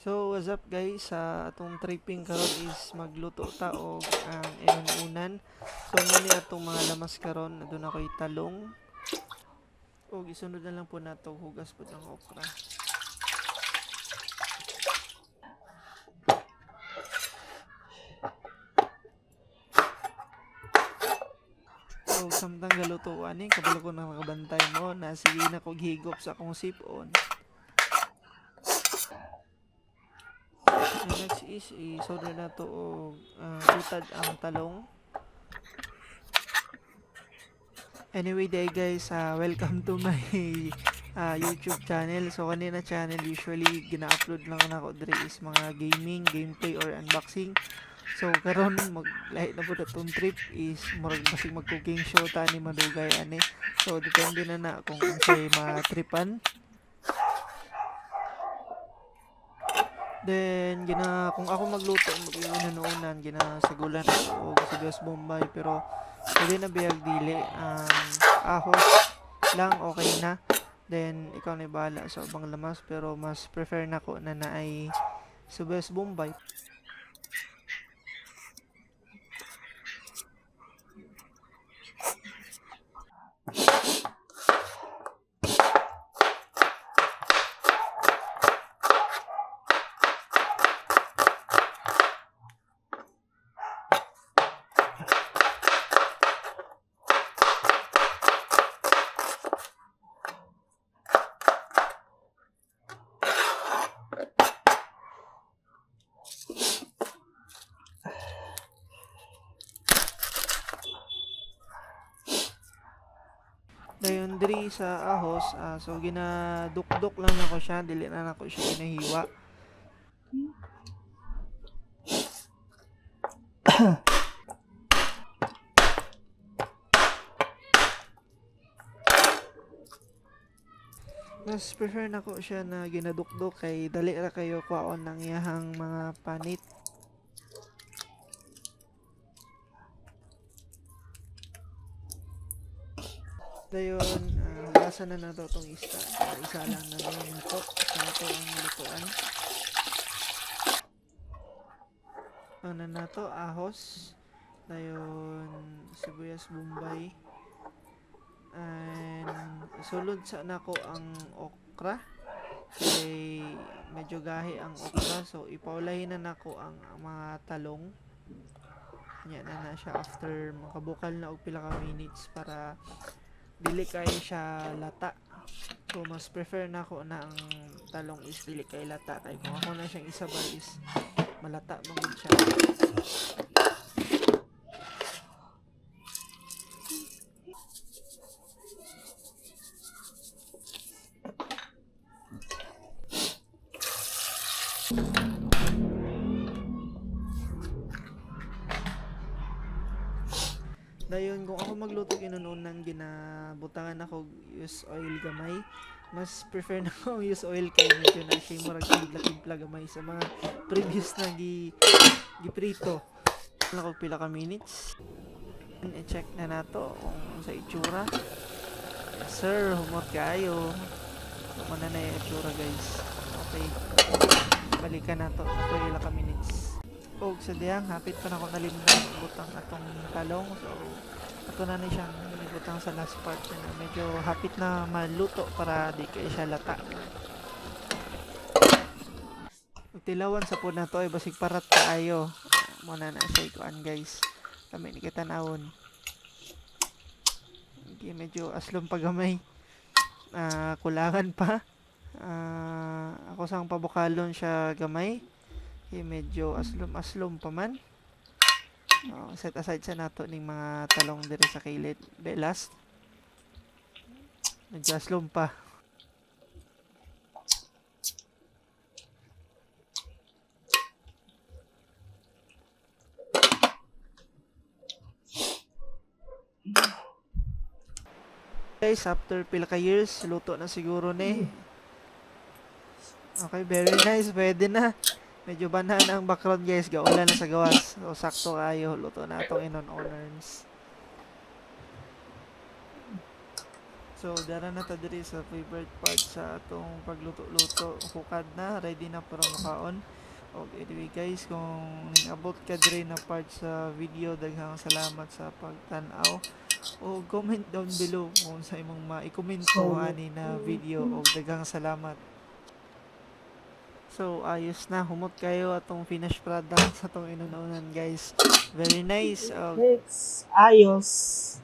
So, what's up guys? Sa atong tripping karon is magluto ta og ang inunan. So, muni atong mga lamas karon, adun ako'y talong. Og isunod na lang po nato hugas po ng okra. So, samtang galuto ani, kabalo ko na makabantay mo na sige na kog higop sa akong sipon. And next is i-solder na to og uh, utad ang talong. Anyway day guys, uh, welcome to my uh, YouTube channel. So kanina channel usually gina-upload lang nako diri is mga gaming, gameplay or unboxing. So karon mag lahi na pud atong trip is murag basig mag cooking show ta ni madugay ani. So depende na na kung unsay matripan. Then, gina, kung ako magluto, mag-iunan gina sagulan ako sa Bombay. Pero, pwede na biyag dili. Um, ahos lang, okay na. Then, ikaw na bahala sa ubang lamas. Pero, mas prefer na ko na na ay Subes Bombay. Dayon diri sa ahos, ah, so ginadukdok lang nako siya, dili na nako siya ginahiwa. Mas prefer nako siya na ginadukdok kay dali ra kayo kwaon ng iyahang mga panit. Dayon, uh, lasa na na to itong isda. Isa lang na lang ito. Sa ito ang lutuan. Ano na to? Ahos. Dayon, sibuyas bombay. And sulod sa nako ang okra. Kay medyo gahi ang okra. So, ipaulahin na nako ang, ang mga talong. Yan na na siya after makabukal na og pila ka minutes para dili kay siya lata. So mas prefer na ako na ang talong is dili kay lata. Kay kung ako na siyang isabay is malata mangod siya Dayon kung ako magluto kinunon nang ginabutangan ako use oil gamay, mas prefer na ako use oil kay medyo na siya murag timpla gamay sa mga previous na gi giprito. Ko pila ka minutes. I-check na nato kung sa itsura. Yes, sir, humot kayo. Muna na yung itsura guys. Okay. Balikan nato sa pila ka minutes og sa diyang hapit pa na ako nalimdan butang atong talong. So ato na ni siyang butang sa last part na medyo hapit na maluto para di kay siya lata. Tilawan sa po na to ay basig parat kaayo muna na siya ikuan guys. Kami ni kita naon okay, medyo aslom pagamay. Ah, kulangan pa. Ah, ako sang pabukalon siya gamay Okay, medyo aslom-aslom pa man. Oh, set aside sa nato ning mga talong diri sa kilid. Be last. Medyo aslom pa. Guys, after pila ka years, luto na siguro ni. Okay, very nice. Pwede na. Medyo banana ang background guys, gaulan na sa gawas. So sakto kayo, luto na itong inon owners. So, dara na ta diri sa favorite part sa atong pagluto-luto. Hukad na, ready na para makaon. O anyway guys, kung abot ka diri na part sa video, daghang salamat sa pagtan-aw. O comment down below kung sa imong ma-comment ko ani na video o daghang salamat. So, ayos na. Humot kayo atong finished product sa atong inununan guys. Very nice. O, Next, ayos.